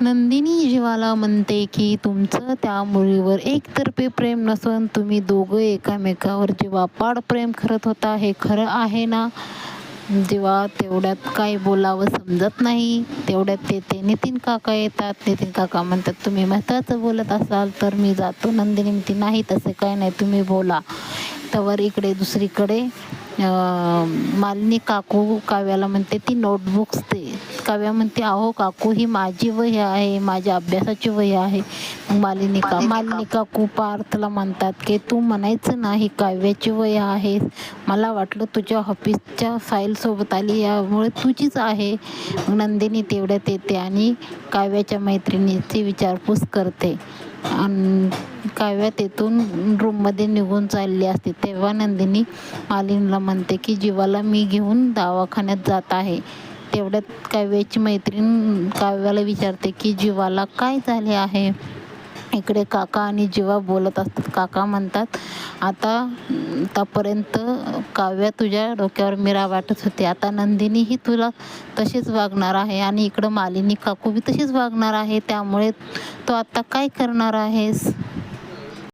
नंदिनी जीवाला म्हणते की तुमचं त्या मुलीवर एकतर्फे प्रेम नसून तुम्ही दोघं एकामेकावर जीवापाड प्रेम करत होता हे खरं आहे ना? जेव्हा तेवढ्यात काय बोलावं समजत नाही. तेवढ्यात ते ते नितीन काका येतात. नितीन काका म्हणतात तुम्ही महत्त्वाचं बोलत असाल तर मी जातो. नंदिनी म्हणते नाही तसं काय नाही. तुम्ही बोला. तवर इकडे दुसरीकडे मालिनी काकू काव्याला म्हणते ती नोटबुक्स दे. काव्या म्हणते अहो काकू ही माझी वही आहे माझ्या अभ्यासाची वही आहे. मालिनी का मालिनी काकू. पार्थला म्हणतात की तू म्हणायचं नाही काव्याची वही आहे. मला वाटलं तुझ्या ऑफिसच्या फाईल सोबत आली यामुळे तुझीच आहे. नंदिनी तेवढ्यात येते आणि काव्याच्या मैत्रिणीची विचारपूस करते. आणि काव्या तेथून रूममध्ये निघून चालली असते. तेव्हा नंदिनी मालिनीला म्हणते की जीवाला मी घेऊन दवाखान्यात जात आहे. तेवढ्यात काव्याची मैत्रीण काव्याला विचारते की जीवाला काय झाले आहे? इकडे काका आणि जीवा बोलत असतात. काका म्हणतात आता आतापर्यंत काव्या तुझ्या डोक्यावर मिरा वाटत होती. आता नंदिनी ही तुला तशीच वागणार आहे आणि इकडं मालिनी काकू बी तशीच वागणार आहे. त्यामुळे तू आता काय करणार आहेस?